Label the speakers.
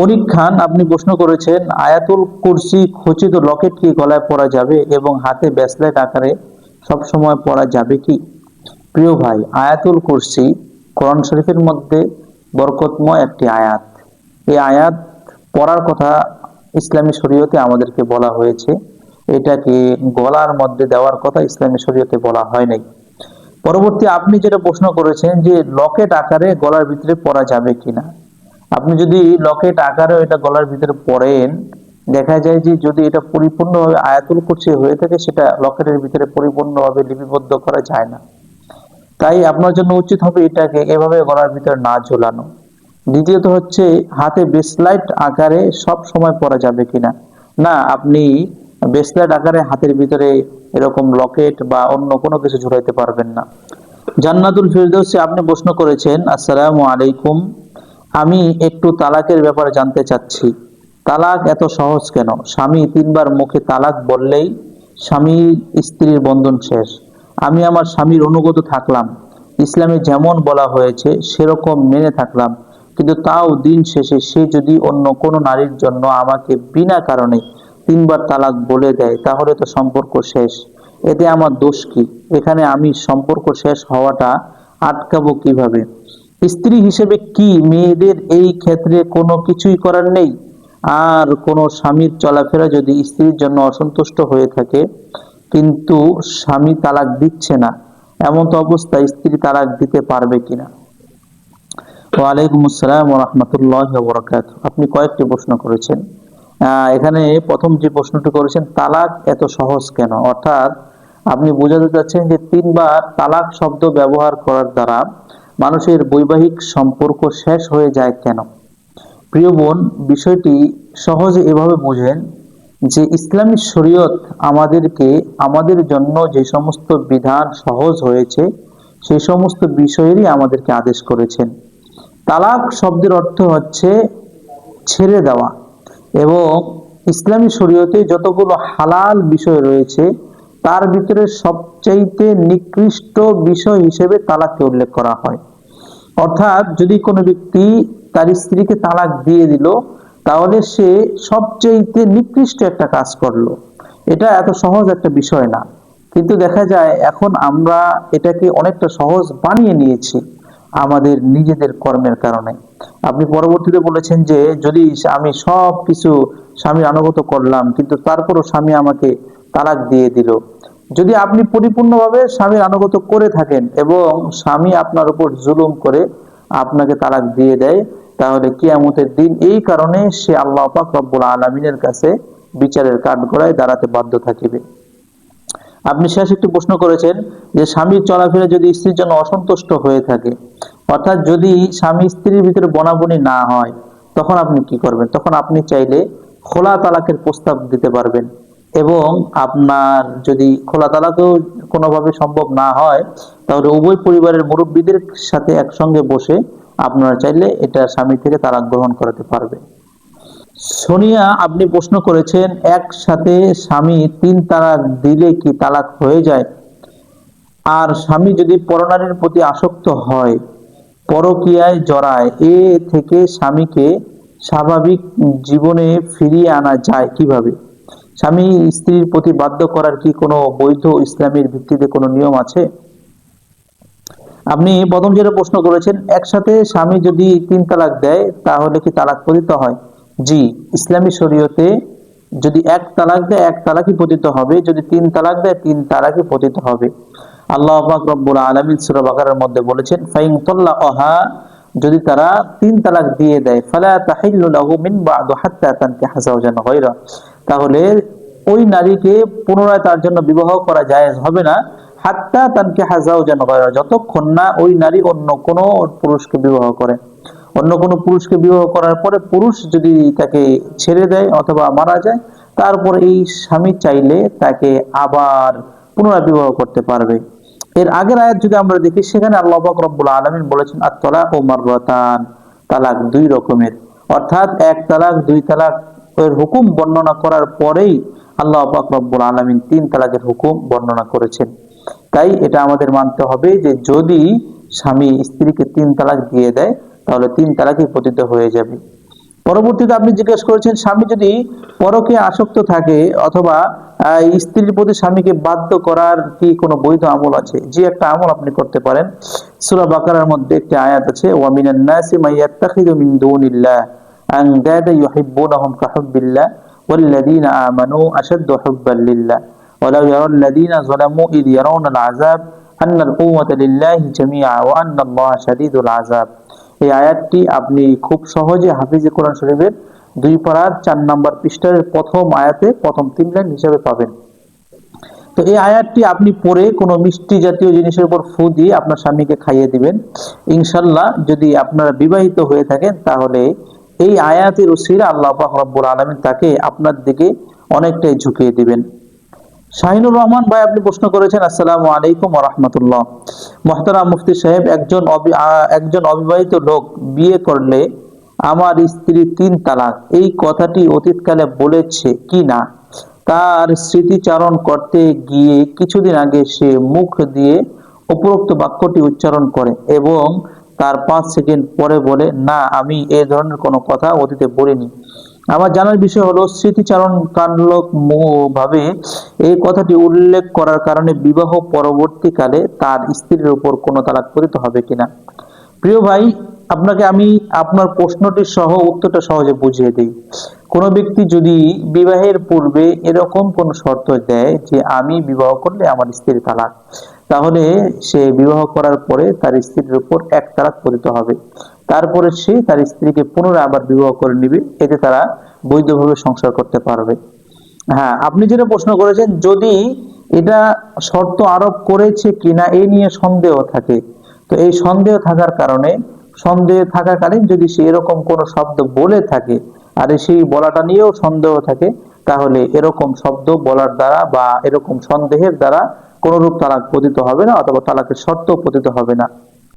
Speaker 1: অনিক খান আপনি প্রশ্ন করেছেন, আয়াতুল কুরসি খচিত লকেট কি গলায় পরা যাবে এবং হাতে ব্যাসলেট আকারে সব সময় পরা যাবে কি? প্রিয় ভাই, আয়াতুল কুরসি কোরআন শরীফের মধ্যে বরকতময় একটি আয়াত। এই আয়াত পড়ার কথা ইসলামী শরীয়তে আমাদেরকে বলা হয়েছে। এটাকে গলার মধ্যে দেওয়ার কথা ইসলামী শরীয়তে বলা হয় নাই। পরবর্তী আপনি যেটা প্রশ্ন করেছেন যে লকেট আকারে গলার ভিতরে পরা যাবে কিনা? আপনি যদি লকেট আকারে এটা গলার ভিতরে পরেন দেখা যায় যে যদি এটা পরিপূর্ণভাবে আয়াতুল কুরসি হয়ে থাকে, সেটা লকেটের ভিতরে পরিপূর্ণভাবে লিপিবদ্ধ করা যায় না। তাই আপনার জন্য উচিত হবে এটাকে এভাবে গলার ভিতরে না ঝোলানো। দ্বিতীয়ত হচ্ছে, হাতে বেসলাইট আকারে সব সময় পরা যাবে কিনা? না, আপনি বেসলাইট আকারে হাতের ভিতরে এরকম লকেট বা অন্য কোনো কিছু ঝুলাইতে পারবেন না। জান্নাতুল ফিরদৌসি, আপনি প্রশ্ন করেছেন, আসসালামু আলাইকুম। আমি একটু তালাকের ব্যাপারে জানতে চাচ্ছি। তালাক এত সহজ কেন? স্বামী তিনবার মুখে তালাক বললেই স্বামী স্ত্রীর বন্ধন শেষ। আমি আমার স্বামীর অনুগত থাকলাম। ইসলামে যেমন বলা হয়েছে, সেরকম মেনে থাকলাম। কিন্তু তাও দিন শেষে সে যদি অন্য কোনো নারীর জন্য আমাকে বিনা কারণে তিনবার তালাক বলে দেয়, তাহলে তো সম্পর্ক শেষ। এতে আমার দোষ কি? এখানে আমি সম্পর্ক শেষ হওয়াটা আটকাবো কীভাবে? স্ত্রী হিসেবে কি মেয়েদের এই ক্ষেত্রে কোনো কিছুই করার নেই? আর কোনো স্বামীর চলাফেরা যদি স্ত্রীর জন্য অসন্তুষ্ট হয়ে থাকে, কিন্তু স্বামী তালাক দিচ্ছে না, এমন তো অবস্থায় স্ত্রী তালাক দিতে পারবে কিনা? ওয়ালাইকুম আসসালাম রহমতুল্লাহ বরকাত আপনি কয়েকটি প্রশ্ন করেছেন। এখানে প্রথম যে প্রশ্নটি করেছেন, তালাক এত সহজ কেন? অর্থাৎ আপনি বোঝাতে চাচ্ছেন যে তিনবার তালাক শব্দ ব্যবহার করার দ্বারা মানুষের বৈবাহিক সম্পর্ক শেষ হয়ে যায় কেন? প্রিয় বোন, বিষয়টি সহজে এভাবে বোঝেন যে ইসলামী শরীয়ত আমাদেরকে, আমাদের জন্য যে সমস্ত বিধান সহজ হয়েছে সেই সমস্ত বিষয়েরই আমাদেরকে আদেশ করেছেন। তালাক শব্দের অর্থ হচ্ছে ছেড়ে দেওয়া এবং ইসলামী শরীয়তে যতগুলো হালাল বিষয় রয়েছে, তার ভিতরে সবচাইতে নিকৃষ্ট বিষয় হিসেবে তালাককে উল্লেখ করা হয়। অর্থাৎ যদি কোনো ব্যক্তি তার স্ত্রীকে তালাক দিয়ে দিল, তাহলে সে সবচেয়ে নিকৃষ্ট একটা কাজ করল। এটা এত সহজ একটা বিষয় না। কিন্তু দেখা যায় এখন আমরা এটাকে অনেকটা সহজ বানিয়ে নিয়েছি আমাদের নিজেদের কর্মের কারণে। আপনি পরবর্তীতে বলেছেন যে, যদি আমি সব কিছু স্বামীর আনুগত করলাম, কিন্তু তারপরও স্বামী আমাকে তালাক দিয়ে দিল যদি আপনি পরিপূর্ণভাবে স্বামীর আনুগত করে থাকেন এবং স্বামী আপনার উপর জুলুম করে আপনাকে তালাক দিয়ে দেয়, তাহলে কিয়ামতের দিন এই কারণে সে আল্লাহ পাক রব্বুল আলমিনের কাছে বিচারের কাঠগড়ায় দাঁড়াতে বাধ্য থাকিবে। আপনি শেষ একটি প্রশ্ন করেছেন যে স্বামীর চলাফেরা যদি স্ত্রীর জন্য অসন্তুষ্ট হয়ে থাকে, অর্থাৎ যদি স্বামী স্ত্রীর ভিতরে বনাবনি না হয়, তখন আপনি কি করবেন? তখন আপনি চাইলে খোলা তালাকের প্রস্তাব দিতে পারবেন। এবং আপনার যদি খোলা তালাকেও কোনোভাবে সম্ভব না হয়, তাহলে উভয় পরিবারের মুরব্বীদের সাথে একসঙ্গে বসে আপনারা চাইলে এটা স্বামী থেকে তালাক গ্রহণ করাতে পারবে। সোনিয়া, আপনি প্রশ্ন করেছেন, একসাথে স্বামী তিন তালাক দিলে কি তালাক হয়ে যায়? আর স্বামী যদি পরনারীর প্রতি আসক্ত হয়, পরকীয়ায় জড়ায়, এ থেকে স্বামীকে স্বাভাবিক জীবনে ফিরিয়ে আনা যায় কীভাবে? স্বামী স্ত্রীর প্রতি বাধ্য করার কি কোনো বৈধ ইসলামের ভিত্তিতে কোনো নিয়ম আছে? আপনি প্রথম যেটা প্রশ্ন করেছেন, একসাথে স্বামী যদি তিন তালাক দেয়, তাহলে কি তালাক পতিত হয়? জি, ইসলামী শরীয়তে যদি এক তালাক দেয়, এক তালাকই পতিত হবে। যদি তিন তালাক দেয়, তিন তালাকই পতিত হবে। আল্লাহ রব্বুল আলামিন সূরা মধ্যে বলেছেন, ফাইন তাল্লাকাহা যদি তারা তিন তালাক দিয়ে দেয়, ফালা গায়রা। তাহলে ওই নারীকে পুনরায় তার জন্য বিবাহ করা জায়েজ হবে না। হাত্তা তানকে হাজাও যেন যতক্ষণ না ওই নারী অন্য কোনো পুরুষকে বিবাহ করে। অন্য কোনো পুরুষকে বিবাহ করার পরে পুরুষ যদি তাকে ছেড়ে দেয় অথবা মারা যায়, তারপর এই স্বামী চাইলে তাকে আবার পুনরায় বিবাহ করতে পারবে। এর আগের আয়াত যদি আমরা দেখি, সেখানে আল্লাহ রব্বুল আলামিন বলেছেন আত-তালাক ও মাররাতান তালাক দুই রকমের। অর্থাৎ এক তালাক, দুই তালাক এর হুকুম বর্ণনা করার পরেই আল্লাহ পাক রব্বুল আলামিন তিন তালাকের হুকুম বর্ণনা করেছেন। তাই এটা আমাদের মানতে হবে যে, যদি স্বামী স্ত্রীকে তিন তালাক দিয়ে দেয়, তাহলে তিন তালাকই পতিত হয়ে যাবে। পরবর্তীতে আপনি জিজ্ঞেস করেছেন স্বামী যদি পরকে আসক্ত থাকে অথবা আহ, স্ত্রীর প্রতি স্বামীকে বাধ্য করার কি কোনো বৈধ আমল আছে যে একটা আমল আপনি করতে পারেন সূরা বাকারার মধ্যে একটি আয়াত আছে ওয়া মিনান নাসি মাইয়াত্তাখিযু মিন দুনিল্লাহ আনদাদা ইউহিব্বুনাহুম কাহুব্বিল্লাহ والذين آمنوا أشد حبا لله ولو يرى الذين ظلموا إذ يرون العذاب أن القوة لله جميعا وأن الله شديد العذاب এই আয়াতটি আপনি খুব সহজে হাফিজে কোরআন শরীফের দুই পাড়ার চার নাম্বার পৃষ্ঠার প্রথম আয়াতে প্রথম তিন লাইন হিসাবে পাবেন। তো এই আয়াতটি আপনি পড়ে কোনো মিষ্টি জাতীয় জিনিসের উপর ফু দিয়ে আপনার স্বামীকে খাইয়ে দিবেন। ইনশাল্লাহ যদি আপনারা বিবাহিত হয়ে থাকেন তাহলে এই আয়াতের উসিরা আল্লাহ রব্বুল আলামিন তাকে আপনার দিকে অনেকটাই ঝুঁকিয়ে দিবেন। শাহিনুর রহমান ভাই, আপনি প্রশ্ন করেছেন, আসসালামু আলাইকুম রহমতুল্লাহ মোহতারাম মুফতি সাহেব, একজন একজন অবিবাহিত লোক বিয়ে করলে আমার স্ত্রী তিন তালাক। এই কথাটি অতীতকালে বলেছে কি না? তার স্মৃতিচারণ করতে গিয়ে কিছুদিন আগে সে মুখ দিয়ে উপরোক্ত বাক্যটি উচ্চারণ করে এবং তার পাঁচ সেকেন্ড পরে বলে, না, আমি এ ধরনের কোনো কথা অতীতে বলিনি। আমার জানার বিষয় হলো স্মৃতিচারণ কাণ্ডক ভাবে এই কথাটি উল্লেখ করার কারণে বিবাহ পরবর্তীকালে তার স্ত্রীর উপর কোনো তালাক পতিত হবে কিনা? প্রিয় ভাই, আপনাকে আমি আপনার প্রশ্নটির সহ উত্তরটা সহজে বুঝিয়ে দিই। কোনো ব্যক্তি যদি বিবাহের পূর্বে এরকম কোন শর্ত দেয় যে আমি বিবাহ করলে আমার স্ত্রীর তালাক, তাহলে সে বিবাহ করার পরে তার স্ত্রীর উপর এক তালাক পতিত হবে। তারপরে সে তার স্ত্রীকে পুনরায় আবার বিবাহ করে নিবে, এতে তারা বৈধভাবে সংসার করতে পারবে। হ্যাঁ আপনি যেটা প্রশ্ন করেছেন, যদি এটা শর্ত আরোপ করেছে কিনা এই নিয়ে সন্দেহ থাকে। তো এই সন্দেহ থাকার কারণে, সন্দেহ থাকাকালীন যদি সে এরকম কোনো শব্দ বলে থাকে, আর সেই বলাটা নিয়েও সন্দেহ থাকে, তাহলে এরকম শব্দ বলার দ্বারা বা এরকম সন্দেহের দ্বারা কোনরূপ তালাক পতিত হবে না, অথবা তালাকের শর্ত পতিত হবে না।